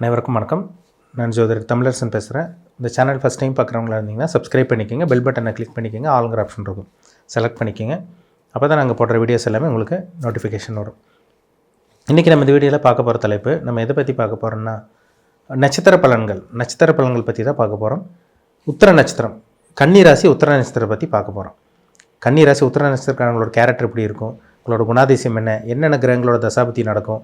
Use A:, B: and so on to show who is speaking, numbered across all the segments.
A: அனைவருக்கும் வணக்கம். நான் ஜோதிடர் தமிழரசன் பேசுகிறேன் இந்த சேனல் ஃபஸ்ட் டைம் பார்க்குறவங்களா இருந்தீங்கன்னா சப்ஸ்கிரைப் பண்ணிக்கோங்க பெல் பட்டனை கிளிக் பண்ணிக்கோங்க ஆளுங்கிற ஆப்ஷன் இருக்கும். செலக்ட் பண்ணிக்கோங்க. அப்போ தான் நாங்கள் போடுற வீடியோஸ் எல்லாமே உங்களுக்கு நோட்டிஃபிகேஷன் வரும். இன்றைக்கி நம்ம இந்த வீடியோவில் பார்க்க போகிற தலைப்பு நம்ம எதை பற்றி பார்க்க போகிறோம்னா நட்சத்திர பலன்கள். நட்சத்திர பலன்கள் பற்றி தான் பார்க்க போகிறோம் உத்தர நட்சத்திரம். கன்னி ராசி உத்தர நட்சத்திரம் பற்றி பார்க்க போகிறோம் கன்னி ராசி உத்தர நட்சத்திரக்காரங்களோட கேரக்டர் எப்படி இருக்கும்? உங்களோட குணாதிசயம் என்ன? என்னென்ன கிரகங்களோட தசாபதி நடக்கும்?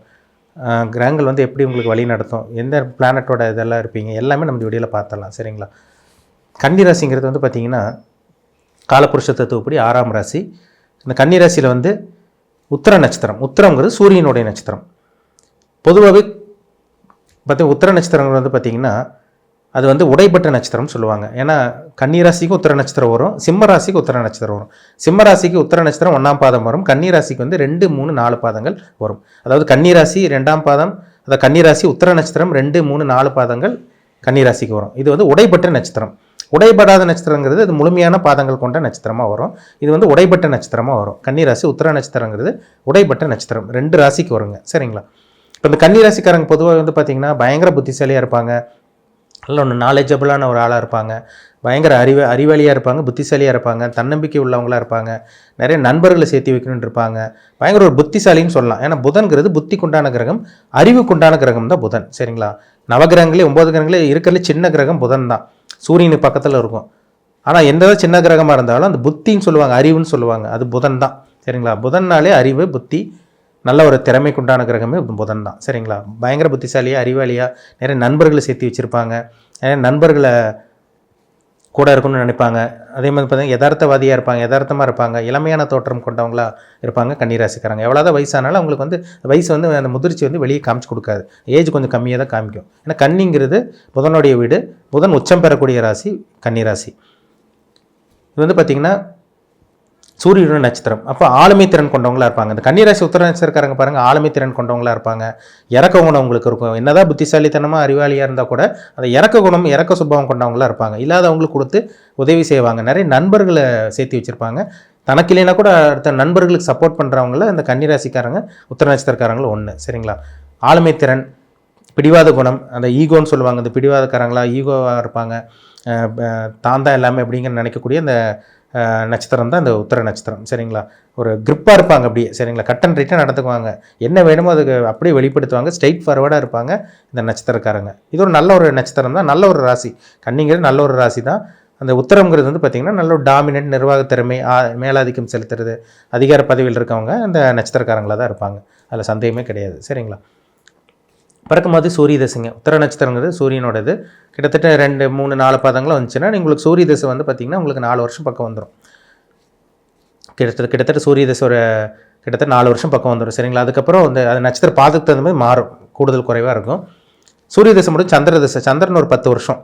A: கிரகங்கள் வந்து எப்படி உங்களுக்கு வழி நடத்தும்? எந்த பிளானட்டோட இதெல்லாம் இருப்பீங்க? எல்லாமே நம்ம வீடியோவில் பார்த்தலாம் சரிங்களா? கன்னிராசிங்கிறது வந்து பார்த்திங்கன்னா காலபுருஷ தத்துவப்படி ஆறாம் ராசி. இந்த கன்னிராசியில் வந்து உத்தர நட்சத்திரம். உத்தரங்கிறது சூரியனுடைய நட்சத்திரம். பொதுவாகவே பார்த்தி உத்தர நட்சத்திரங்கள் வந்து பார்த்திங்கன்னா அது வந்து உடைபட்ட நட்சத்திரம்னு சொல்லுவாங்க. ஏன்னா கன்னி ராசிக்கும் உத்தர நட்சத்திரம் வரும் சிம்ம ராசிக்கு உத்தர நட்சத்திரம் வரும். சிம்ம ராசிக்கு உத்தர நட்சத்திரம் ஒன்றாம் பாதம் வரும் கன்னி ராசிக்கு வந்து ரெண்டு மூணு நாலு பாதங்கள் வரும். அதாவது கன்னி ராசி ரெண்டாம் பாதம் அதாவது கன்னி ராசி உத்தர நட்சத்திரம் ரெண்டு மூணு நாலு பாதங்கள் கன்னி ராசிக்கு வரும். இது வந்து உடைபட்ட நட்சத்திரம். உடைபடாத நட்சத்திரங்கிறது அது முழுமையான பாதங்கள் கொண்ட நட்சத்திரமாக வரும். இது வந்து உடைபட்ட நட்சத்திரமாக வரும். கன்னி ராசி உத்தர நட்சத்திரங்கிறது உடைபட்ட நட்சத்திரம். ரெண்டு ராசிக்கு வருங்க. சரிங்களா? இப்போ இந்த கன்னி ராசிக்காரங்க பொதுவாக வந்து பார்த்திங்கன்னா பயங்கர புத்திசாலியாக இருப்பாங்க. நல்ல ஒன்று நாலேஜபிளான ஒரு ஆளாக இருப்பாங்க. பயங்கர அறிவு அறிவாளியாக இருப்பாங்க புத்திசாலியாக இருப்பாங்க தன்னம்பிக்கை உள்ளவங்களாக இருப்பாங்க. நிறைய நண்பர்களை சேர்த்து வைக்கணும்னு இருப்பாங்க. பயங்கர ஒரு புத்திசாலின்னு சொல்லலாம். ஏன்னா புதன்கிறது புத்திக்குண்டான கிரகம் அறிவுக்குண்டான கிரகம் தான் புதன். சரிங்களா? நவகிரகங்களே ஒம்பது கிரகங்களே இருக்கிறதுல சின்ன கிரகம் புதன் தான். சூரியனுக்கு பக்கத்தில் இருக்கும். ஆனால் எந்த சின்ன கிரகமாக இருந்தாலும் அந்த புத்தின்னு சொல்லுவாங்க அறிவுன்னு சொல்லுவாங்க. அது புதன் தான். சரிங்களா? புதன்னாலே அறிவு புத்தி நல்ல ஒரு திறமைக்குண்டான கிரகமே புதன் தான் சரிங்களா? பயங்கர புத்திசாலியாக அறிவாளியாக நிறைய நண்பர்களை சேர்த்து வச்சுருப்பாங்க. நிறைய நண்பர்களை கூட இருக்கணும்னு நினைப்பாங்க. அதே மாதிரி பார்த்தீங்கன்னா யதார்த்தவாதியாக இருப்பாங்க யதார்த்தமாக இருப்பாங்க இளமையான தோற்றம் கொண்டவங்களா இருப்பாங்க கன்னிராசிக்காரங்க. எவ்வளோதான் வயசானாலும் அவங்களுக்கு வந்து வயசு வந்து அந்த முதிர்ச்சி வந்து வெளியே காமிச்சு கொடுக்காது. ஏஜ் கொஞ்சம் கம்மியாக தான் காமிக்கும். ஏன்னா கன்னிங்கிறது புதனுடைய வீடு புதன் உச்சம் பெறக்கூடிய ராசி கன்னிராசி. இது வந்து பார்த்திங்கன்னா சூரியனோட நட்சத்திரம். அப்போ ஆளுமை திறன் கொண்டவங்களா இருப்பாங்க. இந்த கன்னிராசி உத்தர நட்சத்திரக்காரங்க பாருங்க ஆளுமை திறன் கொண்டவங்களா இருப்பாங்க. இறக்க குணம் உங்களுக்கு இருக்கும். என்னதான் புத்திசாலித்தனமாக அறிவாளியாக இருந்தால் கூட அந்த இறக்க குணம் இறக்க சுபாவம் கொண்டவங்களா இருப்பாங்க. இல்லாதவங்களுக்கு கொடுத்து உதவி செய்வாங்க. நிறைய நண்பர்களை சேர்த்து வச்சுருப்பாங்க. தனக்கு இல்லைனா கூட அடுத்த நண்பர்களுக்கு சப்போர்ட் பண்ணுறவங்கள இந்த கன்னிராசிக்காரங்க உத்தர நட்சத்திரக்காரங்களும் ஒன்று சரிங்களா? ஆளுமை திறன் பிடிவாத குணம் அந்த ஈகோன்னு சொல்லுவாங்க. இந்த பிடிவாதக்காரங்களா ஈகோவாக இருப்பாங்க. தான் தான் எல்லாமே அப்படிங்கிற நினைக்கக்கூடிய அந்த நட்சத்திரம் தான் இந்த உத்தர நட்சத்திரம். சரிங்களா? ஒரு கிரிப்பாக இருப்பாங்க அப்படியே. சரிங்களா? கட் அண்ட் ரைட்டாக நடந்துக்குவாங்க என்ன வேணுமோ அதுக்கு அப்படியே வெளிப்படுத்துவாங்க. ஸ்ட்ரைட் ஃபார்வர்டாக இருப்பாங்க இந்த நட்சத்திரக்காரங்க. இது ஒரு நல்ல ஒரு நட்சத்திரம் தான். நல்ல ஒரு ராசி. கன்னிங்கிறது நல்ல ஒரு ராசி தான். அந்த உத்தரங்கிறது வந்து பார்த்திங்கன்னா நல்ல ஒரு டாமினன்ட் நிர்வாக திறமை ஆ- மேலாதிக்கம் செலுத்துறது அதிகார பதவியில் இருக்கவங்க அந்த நட்சத்திரக்காரங்களாக தான் இருப்பாங்க. அதில் சந்தேகமே கிடையாது. சரிங்களா? பிறக்கும்போது சூரிய தசைங்க. உத்தர நட்சத்திரங்கிறது சூரியனோடது. கிட்டத்தட்ட ரெண்டு மூணு நாலு பதங்களும் வந்துச்சுன்னா உங்களுக்கு சூரிய தசை வந்து பார்த்திங்கன்னா உங்களுக்கு நாலு வருஷம் பக்கம் வந்துடும் கிட்டத்தட்ட கிட்டத்தட்ட சூரிய தசை ஒரு கிட்டத்தட்ட நாலு வருஷம் பக்கம் வந்துடும் சரிங்களா? அதுக்கப்புறம் அந்த அது நட்சத்திர பாதத்துக்கு தகுந்த மாதிரி மாறும். கூடுதல் குறைவாக இருக்கும். சூரிய தசை மட்டும் சந்திர தசை சந்திரன் ஒரு பத்து வருஷம்.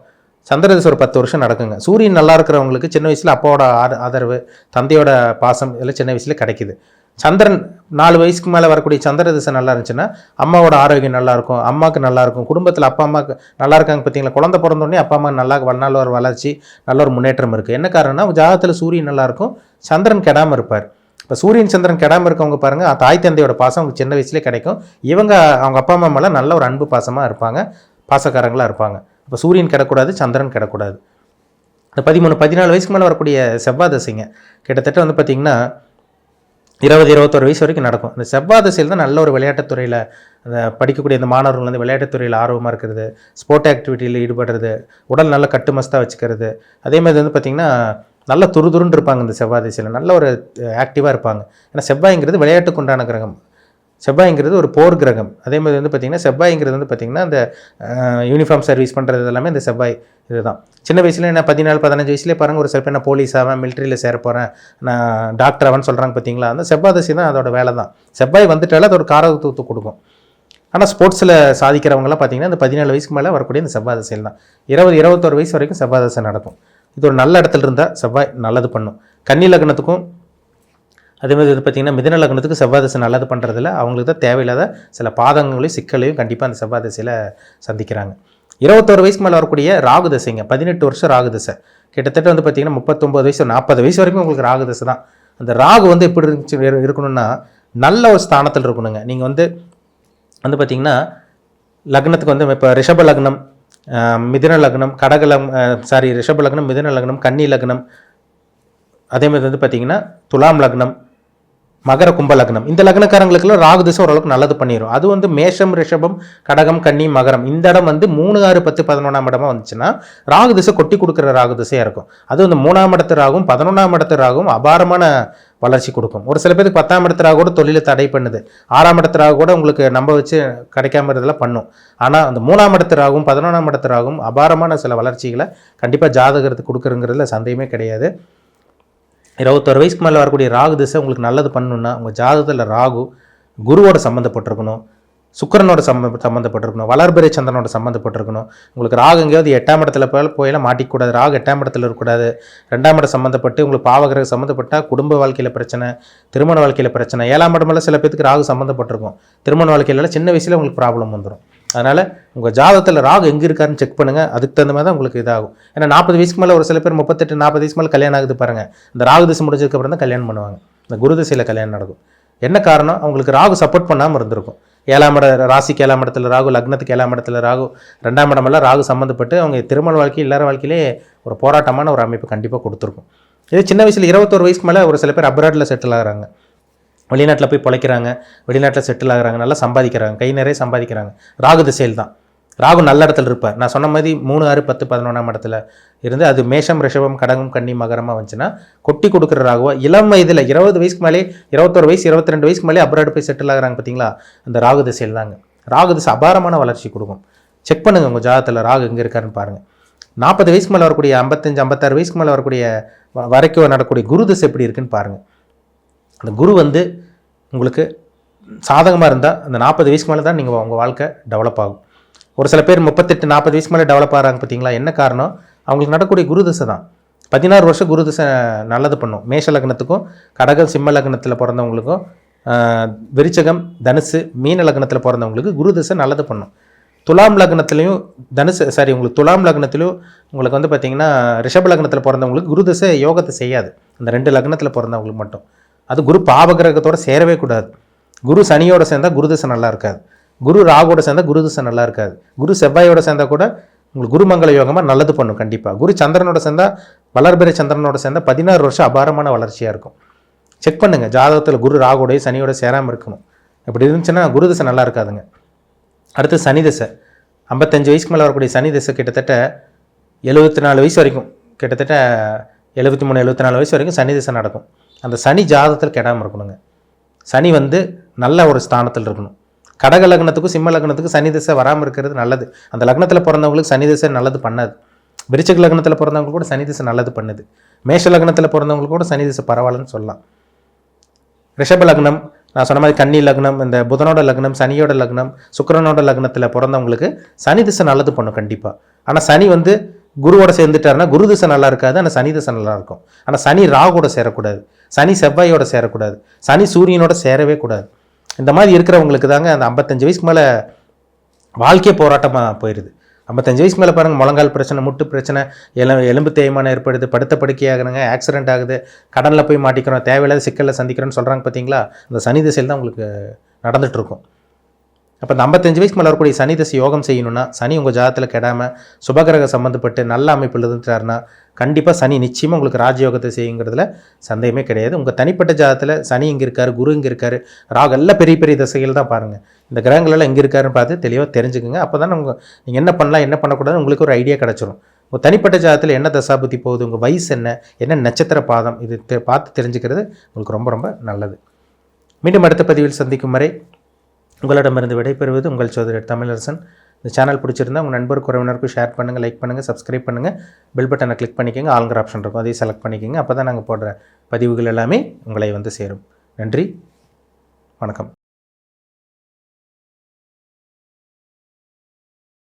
A: சந்திர தசை ஒரு பத்து வருஷம் நடக்குங்க. சூரியன் நல்லா இருக்கிறவங்களுக்கு சின்ன வயசில் அப்பாவோட ஆதரவு தந்தையோட பாசம் இதெல்லாம் சின்ன வயசில் கிடைக்குது. சந்திரன் நாலு வயசுக்கு மேலே வரக்கூடிய சந்திர திசை நல்லா இருந்துச்சுன்னா அம்மாவோட ஆரோக்கியம் நல்லா இருக்கும் அம்மாவுக்கு நல்லாயிருக்கும் குடும்பத்தில் அப்பா அம்மாவுக்கு நல்லா இருக்காங்க பார்த்தீங்களா குழந்த பிறந்தோடனே அப்பா அம்மா நல்லா நல்ல ஒரு வளர்ச்சி நல்ல ஒரு முன்னேற்றம் இருக்குது என்ன காரணம்னா ஜாதகத்தில் சூரியன் நல்லாயிருக்கும் சந்திரன் கெடாமல் இருப்பார். இப்போ சூரியன் சந்திரன் கெடாமல் இருக்கவங்க பாருங்கள் தாய் தந்தையோட பாசம் அவங்க சின்ன வயசுலேயே கிடைக்கும். இவங்க அவங்க அப்பா அம்மா மேலே நல்ல ஒரு அன்பு பாசமாக இருப்பாங்க பாசக்காரங்களாக இருப்பாங்க. இப்போ சூரியன் கிடக்கூடாது சந்திரன் கிடக்கூடாது. இந்த பதிமூணு பதினாலு வயசுக்கு மேலே வரக்கூடிய செவ்வாய் தசைங்க கிட்டத்தட்ட வந்து பார்த்திங்கன்னா இருபது இருபத்தொரு வயசு வரைக்கும் நடக்கும். இந்த செவ்வாய் தசையில் தான் நல்ல ஒரு விளையாட்டுத்துறையில் அந்த படிக்கக்கூடிய இந்த மாணவர்கள் வந்து விளையாட்டுத்துறையில் ஆர்வமாக இருக்கிறது. ஸ்போர்ட் ஆக்டிவிட்டியில் ஈடுபடுறது உடல் நல்ல கட்டுமஸ்தாக வச்சுக்கிறது. அதே மாதிரி வந்து பார்த்திங்கன்னா நல்ல துருதுருன்னு இருப்பாங்க இந்த செவ்வாய் திசையில். நல்ல ஒரு ஆக்டிவாக இருப்பாங்க. ஏன்னா செவ்வாய்ங்கிறது விளையாட்டுக்கு உண்டான கிரகம். செவ்வாய்ங்கிறது ஒரு போர் கிரகம். அதே மாதிரி வந்து பார்த்திங்கன்னா செவ்வாய்ங்கிறது வந்து பார்த்திங்கன்னா அந்த யூனிஃபார்ம் சர்வீஸ் பண்ணுறது எல்லாமே இந்த செவ்வாய் இதுதான். சின்ன வயசுல என்ன பதினாலு பதினஞ்சு வயசுலேயே பாருங்க ஒரு சில பேர் நான் போலீஸ் ஆவேன் மிலிட்ரியில் சேர போகிறேன் நான் டாக்டர் ஆவேன்னு சொல்கிறாங்க பார்த்தீங்களா அந்த செவ்வாதசி தான் அதோட வேலை தான். செவ்வாய் வந்துட்டாலே அதோட காரகத்துவத்தை கொடுக்கும். ஆனால் ஸ்போர்ட்ஸில் சாதிக்கிறவங்களாம் பார்த்தீங்கன்னா இந்த பதினாலு வயசுக்கு மேலே வரக்கூடிய இந்த செவ்வாதசையில் தான். இருபது இருபத்தோரு வயசு வரைக்கும் செவ்வாதசை நடக்கும். இது ஒரு நல்ல இடத்துல இருந்தால் செவ்வாய் நல்லது பண்ணும். கன்னி லக்னத்துக்கும் அதே மாதிரி வந்து பார்த்திங்கன்னா மிதன லக்னத்துக்கு செவ்வாதசை நல்லது பண்ணுறதுல அவங்களுக்கு தான் தேவையில்லாத சில பாதங்களையும் சிக்கலையும் கண்டிப்பாக அந்த செவ்வாதசையில் சந்திக்கிறாங்க. இருபத்தோரு வயசுக்கு மேலே வரக்கூடிய ராகு தசைங்க பதினெட்டு வருஷம் ராகு தசை கிட்டத்தட்ட வந்து பார்த்திங்கன்னா முப்பத்தொம்பது வயசு நாற்பது வயசு வரைக்கும் உங்களுக்கு ராகு தசை தான். அந்த ராகு வந்து எப்படி இருந்துச்சு இருக்கணும்னா நல்ல ஒரு ஸ்தானத்தில் இருக்கணுங்க. நீங்கள் வந்து வந்து பார்த்திங்கன்னா லக்னத்துக்கு வந்து இப்போ ரிஷப லக்னம் மிதுன லக்னம் கடக லக் சாரி ரிஷப லக்னம் மிதுன லக்னம் கன்னி லக்னம் அதேமாதிரி வந்து பார்த்தீங்கன்னா துலாம் லக்னம் மகர கும்ப லக்னம். இந்த லக்னக்காரங்களுக்குலாம் ராகு திசை ஓரளவுக்கு நல்லது பண்ணிடும் அது வந்து மேஷம் ரிஷபம் கடகம் கன்னி மகரம். இந்த இடம் வந்து மூணு ஆறு பத்து பதினொன்றாம் இடமா வந்துச்சுன்னா ராகு திசை கொட்டி கொடுக்குற ராகு திசையாக இருக்கும். அது வந்து மூணாம் இடத்து ராகும் பதினொன்றாம் இடத்து ராகும் அபாரமான வளர்ச்சி கொடுக்கும். ஒரு சில பேருக்கு பத்தாம் இடத்து கூட தொழிலை தடை பண்ணுது. ஆறாம் இடத்து கூட உங்களுக்கு நம்ப வச்சு கிடைக்காம இதெல்லாம் பண்ணும். ஆனால் அந்த மூணாம் இடத்திறாகும் பதினொன்றாம் இடத்து ஆகும் அபாரமான சில வளர்ச்சிகளை கண்டிப்பாக ஜாதகத்துக்கு கொடுக்குறங்கிறதுல சந்தேகமே கிடையாது. இருபத்தொரு வயசுக்கு மேலே வரக்கூடிய ராகு திசை உங்களுக்கு நல்லது பண்ணணுன்னா உங்கள் ஜாதகத்தில் ராகு குருவோட சம்மந்தப்பட்டிருக்கணும் சுக்கரனோட சம்ம சம்மந்தப்பட்டிருக்கணும் வளர்பிறை சந்திரனோட சம்மந்தப்பட்டிருக்கணும் உங்களுக்கு ராகு எங்கேயாவது எட்டாம் இடத்துல போய் போயெல்லாம் மாட்டிக்கூடாது ராகு எட்டாம் இடத்துல இருக்கக்கூடாது. ரெண்டாம் இடம் சம்மந்தப்பட்டு உங்களுக்கு பாவகிரக சம்மந்தப்பட்டால் குடும்ப வாழ்க்கையில் பிரச்சனை திருமண வாழ்க்கையில் பிரச்சனை. ஏழாம் இடமெல்லாம் சில பேத்துக்கு ராகு சம்மந்தப்பட்டிருக்கும் திருமண வாழ்க்கையில சின்ன வயசில் உங்களுக்கு ப்ராப்ளம் வந்துடும் அதனால் உங்கள் ஜாதகத்தில் ராகு எங்கே இருக்காருன்னு செக் பண்ணுங்கள் அதுக்கு தகுந்த மாதிரி தான் உங்களுக்கு இதாகும். ஏன்னா நாற்பது வயசுக்கு மேலே ஒரு சில பேர் முப்பத்தெட்டு நாற்பது வயசுக்கு மேலே கல்யாணம் ஆகுது பாருங்கள் இந்த ராகு திசை முடிஞ்சதுக்கப்புறம் தான் கல்யாணம் பண்ணுவாங்க. இந்த குரு திசையில் கல்யாணம் நடக்கும். என்ன காரணம்? அவங்களுக்கு ராகு சப்போர்ட் பண்ணாமல் இருந்திருக்கும். ஏழாம் இட ராசிக்கு ஏழாம் இடத்துல ராகு லக்னத்துக்கு ஏழாம் இடத்துல ராகு ரெண்டாம் இடமெல்லாம் ராகு சம்மந்தப்பட்டு அவங்க திருமண வாழ்க்கை இல்லாத வாழ்க்கையிலே ஒரு போராட்டமான ஒரு அமைப்பு கண்டிப்பாக கொடுத்துருக்கும். இது சின்ன வயசில் இருபத்தோரு வயசுக்கு மேலே ஒரு சில பேர் அப்ராடில் செட்டில் ஆகிறாங்க. வெளிநாட்டில் போய் பிழைக்கிறாங்க வெளிநாட்டில் செட்டில் ஆகிறாங்க நல்லா சம்பாதிக்கிறாங்க கை நிறைய சம்பாதிக்கிறாங்க. ராகு திசையில் தான். ராகு நல்ல இடத்துல இருப்பார். நான் சொன்ன மாதிரி மூணு ஆறு பத்து பதினொன்றாம் இடத்துல இருந்து அது மேஷம் ரிஷபம் கடகம் கன்னி மகரமாக வந்துச்சுன்னா கொட்டி கொடுக்குற ராகுவா? இளம் வயதில் இருபது வயசுக்கு மேலே இருபத்தொரு வயசு இருபத்தி ரெண்டு வயசுக்கு மேலே அப்ராடு போய் செட்டில் ஆகிறாங்க பார்த்தீங்களா அந்த ராகு திசையில் தாங்க ராகு திசை அபாரமான வளர்ச்சி கொடுக்கும். செக் பண்ணுங்கள் உங்கள் ஜாதகத்தில் ராகு எங்கே இருக்காருன்னு பாருங்கள் நாற்பது வயசுக்கு மேலே வரக்கூடிய ஐம்பத்தஞ்சு ஐம்பத்தாறு வயசுக்கு மேலே வரக்கூடிய வ- வரைக்கும் நடக்கக்கூடிய குரு திசை எப்படி இருக்குன்னு பாருங்கள் அந்த குரு வந்து உங்களுக்கு சாதகமாக இருந்தால் அந்த நாற்பது வயசுக்கு மேலே தான் நீங்கள் உங்கள் வாழ்க்கை டெவலப் ஆகும். ஒரு சில பேர் முப்பத்தெட்டு நாற்பது வயசுக்கு மேலே டெவலப் ஆகிறாங்க பார்த்தீங்களா என்ன காரணம்? அவங்களுக்கு நடக்கக்கூடிய குரு திசை தான். பதினாறு வருஷம் குரு திசை நல்லது பண்ணும். மேஷ லக்னத்துக்கும் கடகம் சிம்ம லக்னத்தில் பிறந்தவங்களுக்கும் விருச்சகம் தனுசு மீன லக்னத்தில் பிறந்தவங்களுக்கு குரு திசை நல்லது பண்ணும். துலாம் லக்னத்துலேயும் தனுசு சாரி உங்களுக்கு துலாம் லக்னத்துலையும் உங்களுக்கு வந்து பார்த்திங்கன்னா ரிஷப லக்னத்தில் பிறந்தவங்களுக்கு குரு திசை யோகத்தை செய்யாது. அந்த ரெண்டு லக்னத்தில் பிறந்தவங்களுக்கு மட்டும். அது குரு பாபகிரகத்தோட சேரவே கூடாது. குரு சனியோட சேர்ந்தா குருதிசை நல்லா இருக்காது. குரு ராகோட சேர்ந்தா குருதிசை நல்லா இருக்காது. குரு செவ்வாயோட சேர்ந்தா கூட உங்களுக்கு குருமங்கள யோகமாக நல்லது பண்ணும் கண்டிப்பாக குரு சந்திரனோட சேர்ந்தால் வளர்பிறை சந்திரனோட சேர்ந்தா பதினாறு வருஷம் அபாரமான வளர்ச்சியாக இருக்கும். செக் பண்ணுங்கள் ஜாதகத்தில் குரு ராகோடைய சனியோட சேராமல் இருக்கணும். இப்படி இருந்துச்சுன்னா குரு தசை நல்லா இருக்காதுங்க. அடுத்து சனி தசை. ஐம்பத்தஞ்சு வயசுக்கு மேலே வரக்கூடிய சனி திசை கிட்டத்தட்ட எழுபத்தி நாலு வயசு வரைக்கும். கிட்டத்தட்ட எழுபத்தி மூணு எழுபத்தி நாலு வயசு வரைக்கும் சனி தசை நடக்கும். அந்த சனி ஜாதத்தில் கெடாமல் இருக்கணுங்க. சனி வந்து நல்ல ஒரு ஸ்தானத்தில் இருக்கணும். கடக லக்னத்துக்கும் சிம்ம லக்னத்துக்கும் சனி திசை வராமல் இருக்கிறது நல்லது. அந்த லக்னத்தில் பிறந்தவங்களுக்கு சனி திசை நல்லது பண்ணாது. விருச்சிக லக்னத்தில் பிறந்தவங்களுக்கு கூட சனி திசை நல்லது பண்ணுது. மேஷ லக்னத்தில் பிறந்தவங்களுக்கு கூட சனி திசை பரவாயில்லன்னு சொல்லலாம். ரிஷப லக்னம் நான் சொன்ன மாதிரி கன்னி லக்னம் இந்த புதனோட லக்னம் சனியோட லக்னம் சுக்கரனோட லக்னத்தில் பிறந்தவங்களுக்கு சனி திசை நல்லது பண்ணும் கண்டிப்பாக ஆனால் சனி வந்து குருவோட சேர்ந்துட்டாருன்னா குரு திசை நல்லா இருக்காது ஆனால் சனி திசை நல்லா இருக்கும். ஆனால் சனி ராகோட சேரக்கூடாது. சனி செவ்வாயோட சேரக்கூடாது. சனி சூரியனோட சேரவே கூடாது. இந்த மாதிரி இருக்கிறவங்களுக்கு தாங்க அந்த ஐம்பத்தஞ்சு வயசுக்கு மேலே வாழ்க்கை போராட்டமாக போயிடுது ஐம்பத்தஞ்சு வயசு மேலே பாருங்கள் முழங்கால் பிரச்சனை முட்டு பிரச்சனை எல எலும்பு தேய்மானம் ஏற்படுது படுத்த படுக்கையாகிறாங்க ஆக்சிடென்ட் ஆகுது கடனில் போய் மாட்டிக்கிறோம் தேவையில்லாத சிக்கலில் சந்திக்கிறோன்னு சொல்கிறாங்க பார்த்தீங்களா அந்த சனி திசையில் தான் உங்களுக்கு நடந்துகிட்ருக்கும் அப்போ இந்த ஐம்பத்தஞ்சு வயசுக்கு மேலே வரக்கூடிய சனி தசை யோகம் செய்யணும்னா சனி உங்கள் ஜாதத்தில் கெடாமல் சுபகிரக சம்மந்தப்பட்டு நல்ல அமைப்பில் இருந்துட்டாருன்னா கண்டிப்பாக சனி நிச்சயமாக உங்களுக்கு ராஜயோகத்தை செய்யுங்கிறதுல சந்தேகமே கிடையாது. உங்கள் தனிப்பட்ட ஜாதத்தில் சனி இங்கே இருக்கார் குரு இங்கே இருக்கார் ராகு எல்லாம் பெரிய பெரிய திசைகள் தான் பாருங்கள் இந்த கிரகங்களெல்லாம் இங்கே எங்கே இருக்காருன்னு பார்த்து தெளிவாக தெரிஞ்சுக்குங்க. அப்போ தான் உங்கள் நீங்கள் என்ன பண்ணலாம் என்ன பண்ணக்கூடாதுன்னு உங்களுக்கு ஒரு ஐடியா கிடச்சிரும். உங்கள் தனிப்பட்ட ஜாதத்தில் என்ன தசாபுத்தி போகுது உங்கள் வயசு என்ன என்ன நட்சத்திர பாதம் இது தெ- பார்த்து தெரிஞ்சுக்கிறது உங்களுக்கு ரொம்ப ரொம்ப நல்லது. மீண்டும் அடுத்த பதிவில் சந்திக்கும் வரை உங்களிடமிருந்து விடைபெறுவது உங்கள் சோதரர் தமிழரசன். இந்த சேனல் பிடிச்சிருந்தா உங்கள் நண்பருக்கு உறவினருக்கும் ஷேர் பண்ணுங்கள் லைக் பண்ணுங்கள் சப்ஸ்கிரைப் பண்ணுங்கள் பெல் பட்டனை கிளிக் பண்ணிக்கோங்க. ஆளுங்கிற ஆப்ஷன் இருக்கும். அதையும் செலக்ட் பண்ணிக்கோங்க. அப்போ தான் நாங்கள் போடுற பதிவுகள் எல்லாமே உங்களை வந்து சேரும். நன்றி. வணக்கம்.